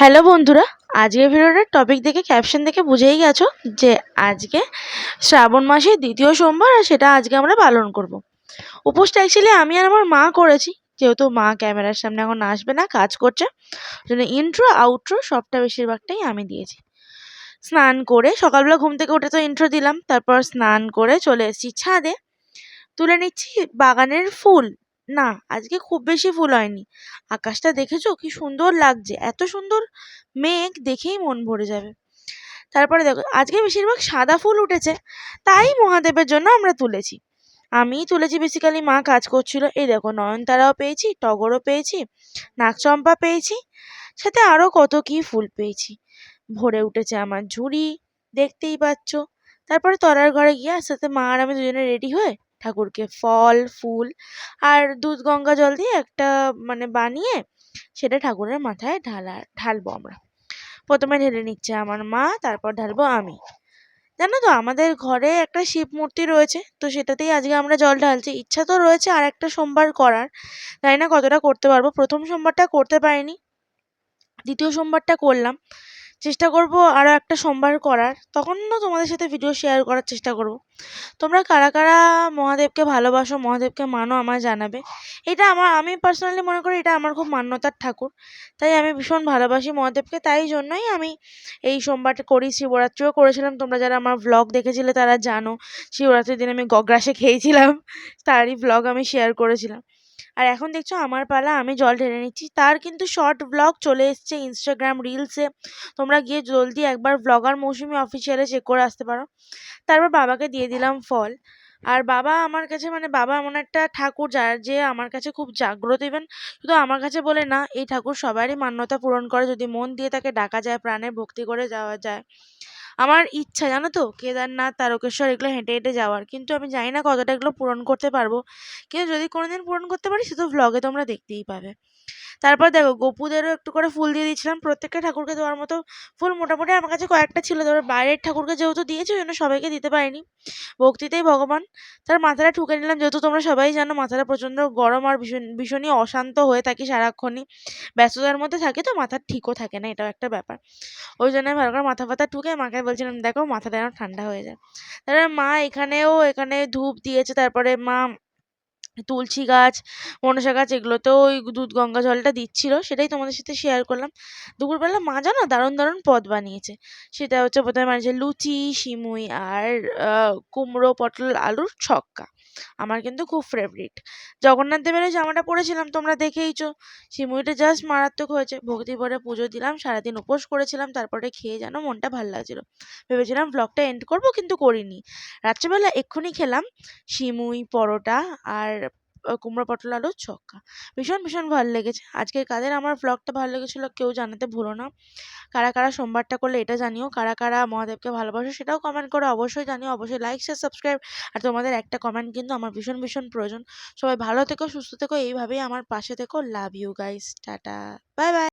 Hello বন্ধুরা, আজকের ভিডিওটার টপিক দেখে ক্যাপশন দেখে বুঝেই গেছো যে আজকে শ্রাবণ মাসের দ্বিতীয় সোমবার আর সেটা আজকে আমরা পালন করব। উপোসটা অ্যাকচুয়ালি আমি আর আমার মা করেছি, যেহেতু মা ক্যামেরার সামনে এখন আসবে না, কাজ করছে, জন্য ইন্ট্রো আউট্রো সবটা বেশিরভাগটাই আমি দিয়েছি। স্নান করে সকালবেলা ঘুম থেকে উঠে তো ইন্ট্রো দিলাম, তারপর স্নান করে চলে এসেছি ছাদে। তুলে নিচ্ছি বাগানের ফুল। না, আজকে খুব বেশি ফুল হয়নি। আকাশটা দেখেছ? কি সুন্দর লাগছে। এত সুন্দর মেঘ দেখেই মন ভরে যাবে। তারপরে দেখো, আজকে বেশিরভাগ সাদা ফুল উঠেছে, তাই মহাদেবের জন্য আমরা তুলেছি। আমিই তুলেছি বেসিক্যালি মা কাজ করছিল। এই দেখো, নয়নতারাও পেয়েছি, টগরও পেয়েছি নাকচম্পা পেয়েছি, সাথে আরও কত কি ফুল পেয়েছি। ভরে উঠেছে আমার ঝুড়ি, দেখতেই পাচ্ছ। তারপরে তরার ঘরে গিয়ে আস্তে আস্তে মা আর আমি দুজনে রেডি হয়ে ঠাকুরকে ফল, ফুল আর দুধ, গঙ্গা জল দিয়ে একটা মানে বানিয়ে সেটা ঠাকুরের মাথায় ঢালা, ঢালবো আমরা। প্রথমে ঢেলে নিচ্ছে আমার মা, তারপর ঢালবো আমি। জানো তো, আমাদের ঘরে একটা শিব মূর্তি রয়েছে, তো সেটাতেই আজকে আমরা জল ঢালছি। ইচ্ছা তো রয়েছে আর একটা সোমবার করার, জানি না কতটা করতে পারব। প্রথম সোমবারটা করতে পারিনি, দ্বিতীয় সোমবারটা করলাম। চেষ্টা করব আরও একটা সোমবার করার। তখনও তোমাদের সাথে ভিডিও শেয়ার করার চেষ্টা করব। তোমরা কারা কারা মহাদেবকে ভালোবাসো, মহাদেবকে মানো আমায় জানাবে। এটা আমার, আমি পার্সোনালি মনে করি এটা আমার খুব মান্যতার ঠাকুর। তাই আমি ভীষণ ভালোবাসি মহাদেবকে। তাই জন্যই আমি এই সোমবারটা করি, শিবরাত্রিও করেছিলাম। তোমরা যারা আমার ভ্লগ দেখেছিলে তারা জানো, শিবরাত্রির দিন আমি গগ্রাসে খেয়েছিলাম। তারই ভ্লগ আমি শেয়ার করেছিলাম। আর এখন দেখছ আমার পালা, আমি জল ঢেলে নিচ্ছি। তার কিন্তু শর্ট ব্লগ চলে এসছে ইনস্টাগ্রাম রিলসে তোমরা গিয়ে জলদি একবার ব্লগার মৌসুমি অফিসিয়ালে চেক করে আসতে পারো। তারপর বাবাকে দিয়ে দিলাম ফল। আর বাবা আমার কাছে মানে বাবা এমন একটা ঠাকুর যার যে আমার কাছে খুব জাগ্রত ইভেন শুধু আমার কাছে বলে না, এই ঠাকুর সবারই মান্যতা পূরণ করে। যদি মন দিয়ে তাকে ডাকা যায় প্রাণের ভক্তি করে যাওয়া যায়। আমার ইচ্ছা, জানো তো? কেদারনাথ, তারকেশ্বর এগুলো হেঁটে হেঁটে যাওয়ার। কিন্তু আমি জানি না কতটা এগুলো পূরণ করতে পারব। কিন্তু যদি কোনোদিন পূরণ করতে পারি সে তো ভ্লগে তোমরা দেখতেই পাবে। তারপর দেখো, গোপুদেরও একটু করে ফুল দিয়ে দিয়েছিলাম। প্রত্যেকটা ঠাকুরকে দেওয়ার মতো ফুল মোটামুটি আমার কাছে কয়েকটা ছিল। তারপর বাইরের ঠাকুরকে যেহেতু দিয়েছি, ওই জন্য সবাইকে দিতে পারিনি। ভক্তিতেই ভগবান। তার মাথাটা ঠুকে নিলাম। যেহেতু তোমরা সবাই জানো, মাথাটা প্রচণ্ড গরম আর ভীষণ, ভীষণই অশান্ত হয়ে থাকি সারাক্ষণই। ব্যস্ততার মধ্যে থাকে তো মাথার ঠিকও থাকে না, এটাও একটা ব্যাপার। ওই জন্য ভালো করে মাথা ফাথা ঠুকে মাকে বলছিলাম, দেখো মাথাটা যেন ঠান্ডা হয়ে যায়। তারপরে মা এখানেও এখানে ধূপ দিয়েছে, তারপরে মা তুলসী গাছ, মনসা গাছ, এগুলোতেও ওই দুধ গঙ্গা জলটা দিচ্ছিল, সেটাই তোমাদের সাথে শেয়ার করলাম। দুপুরবেলা মা জানো দারুণ দারুণ পদ বানিয়েছে। সেটা হচ্ছে প্রথমে বানিয়েছে লুচি, সিমুই আর কুমড়ো, পটল, আলুর ছক্কা। আমার কিন্তু খুব ফেভারিট জগন্নাথ দেবের ওই জামাটা পরেছিলাম, তোমরা দেখেইছো। সেই মুভিটা জাস্ট মারাত্মক হয়েছে। ভক্তি ভরে পুজো দিলাম, সারাদিন উপোস করেছিলাম, তারপরে খেয়ে যেন মনটা ভালো লাগছিল। ভেবেছিলাম ব্লগটা এন্ড করব, কিন্তু করিনি। রাত্রেবেলা এক্ষুনি খেলাম, সিমুই, পরোটা আর কুমড়ো পটল আলুর ছক্কা। ভীষণ ভীষণ ভালো লেগেছে। আজকের কাদের আমার ব্লগটা ভালো লেগেছিলো কেউ জানাতে ভুলো না। কারা কারা সোমবারটা করলে এটা জানিও, কারা কারা মহাদেবকে ভালোবাসো সেটাও কমেন্ট করে, অবশ্যই জানিও। অবশ্যই লাইক শেয়ার সাবস্ক্রাইব আর তোমাদের একটা কমেন্ট কিন্তু আমার ভীষণ ভীষণ প্রয়োজন। সবাই ভালো থেকো, সুস্থ থেকো, এইভাবেই আমার পাশে থেকো। Love you guys tata bye bye